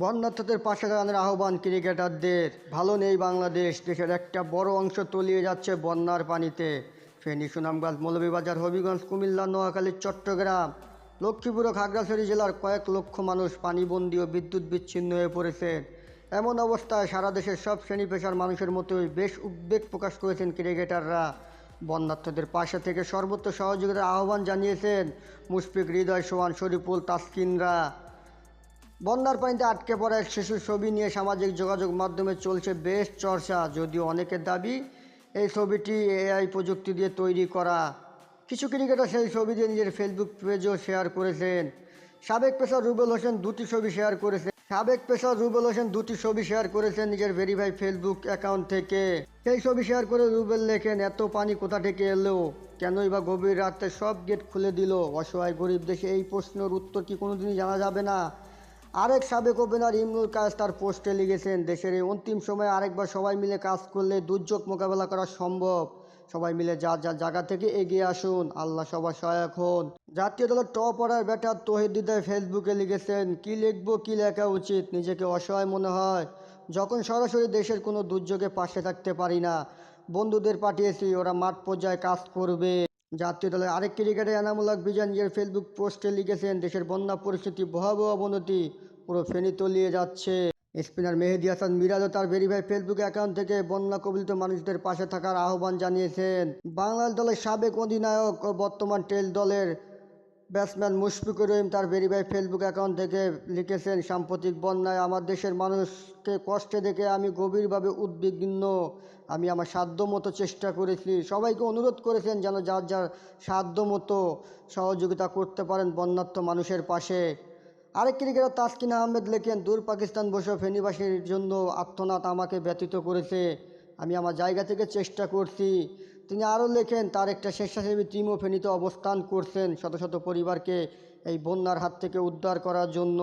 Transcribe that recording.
বন্যার্থদের পাশে দাঁড়ানোর আহ্বান ক্রিকেটারদের। ভালো নেই বাংলাদেশ, দেশের একটা বড় অংশ তলিয়ে যাচ্ছে বন্যার পানিতে। ফেনী, সুনামগঞ্জ, মৌলভীবাজার, হবিগঞ্জ, কুমিল্লা, নোয়াখালী, চট্টগ্রাম, লক্ষ্মীপুর খাগড়াছড়ি জেলার কয়েক লক্ষ মানুষ পানিবন্দী ও বিদ্যুৎ বিচ্ছিন্ন হয়ে পড়েছেন এমন অবস্থায় সারা দেশের সব শ্রেণি পেশার মানুষের মতোই বেশ উদ্বেগ প্রকাশ করেছেন ক্রিকেটাররা। বন্যার্থদের পাশে থেকে সর্বোচ্চ সহযোগিতার আহ্বান জানিয়েছেন মুশফিক হৃদয়, সোহান, শরীফুল, তাসকিনরা। বন্যার পানিতে আটকে পড়া এক শিশুর ছবি নিয়ে সামাজিক যোগাযোগ মাধ্যমে চলছে বেশ চর্চা, যদিও অনেকের দাবি এই ছবিটি এআই প্রযুক্তি দিয়ে তৈরি করা। কিছু ক্রিকেটার সেই ছবি দিয়ে নিজের ফেসবুক পেজও শেয়ার করেছেন। সাবেক পেসার রুবেল হোসেন দুটি ছবি শেয়ার করেছেন। সাবেক পেসার রুবেল হোসেন দুটি ছবি শেয়ার করেছেন নিজের ভেরিফাই ফেসবুক অ্যাকাউন্ট থেকে। সেই ছবি শেয়ার করে রুবেল লেখেন, এত পানি কোথা থেকে এলো? কেনই বা গভীর রাতে সব গেট খুলে দিল? অসহায় গরিব দেশে এই প্রশ্নের উত্তর কি কোনোদিনই জানা যাবে না? আরেক সাবেক ওপেনার ইমরুল কাজ তার পোস্টে লিখেছেন, দেশের এই অন্তিম সময়ে আরেকবার সবাই মিলে কাজ করলে দুর্যোগ মোকাবেলা করা সম্ভব। সবাই মিলে যা যা জায়গা থেকে এগিয়ে আসুন। আল্লাহ সবার সহায়ক হন। জাতীয় দলের টপ অর্ডার ব্যাটার তহিদ ফেসবুকে লিখেছেন, কি লিখব, কি লেখা উচিত? নিজেকে অসহায় মনে হয়। যখন সরাসরি দেশের কোনো দুর্যোগে পাশে থাকতে পারি না। বন্ধুদের পাঠিয়েছি, ওরা মাঠ পর্যায়ে কাজ করবে। জাতীয় দলের আরেক ক্রিকেটার এনামুল্লাহ বিজয় নিজের ফেসবুক পোস্টে লিখেছেন, দেশের বন্যা পরিস্থিতি ভয়াবহ অবনতি, পুরো ফেনী তলিয়ে যাচ্ছে। স্পিনার মেহেদি হাসান মিরাজও তার ভেরিফাই ফেসবুক অ্যাকাউন্ট থেকে বন্যা কবলিত মানুষদের পাশে থাকার আহ্বান জানিয়েছেন। বাংলাদেশ দলের সাবেক অধিনায়ক ও বর্তমান টেস্ট দলের ব্যাটসম্যান মুশফিকুর রহিম তার ভেরিফাই ফেসবুক অ্যাকাউন্ট থেকে লিখেছেন, সাম্প্রতিক বন্যায় আমার দেশের মানুষকে কষ্টে দেখে আমি গভীরভাবে উদ্বিগ্ন। আমি আমার সাধ্য মতো চেষ্টা করেছি। সবাইকে অনুরোধ করেছেন যেন যার যার সাধ্য মতো সহযোগিতা করতে পারেন বন্যার্থ মানুষের পাশে। আরেক ক্রিকেটার তাসকিন আহমেদ লেখেন, দূর পাকিস্তান বসে ফেনীবাসীর জন্য আত্মনাথ আমাকে ব্যতীত করেছে। আমি আমার জায়গা থেকে চেষ্টা করছি। তিনি আরও লেখেন, তার একটা স্বেচ্ছাসেবী টিমও ফেনীতে অবস্থান করছেন শত শত পরিবারকে এই বন্যার হাত থেকে উদ্ধার করার জন্য।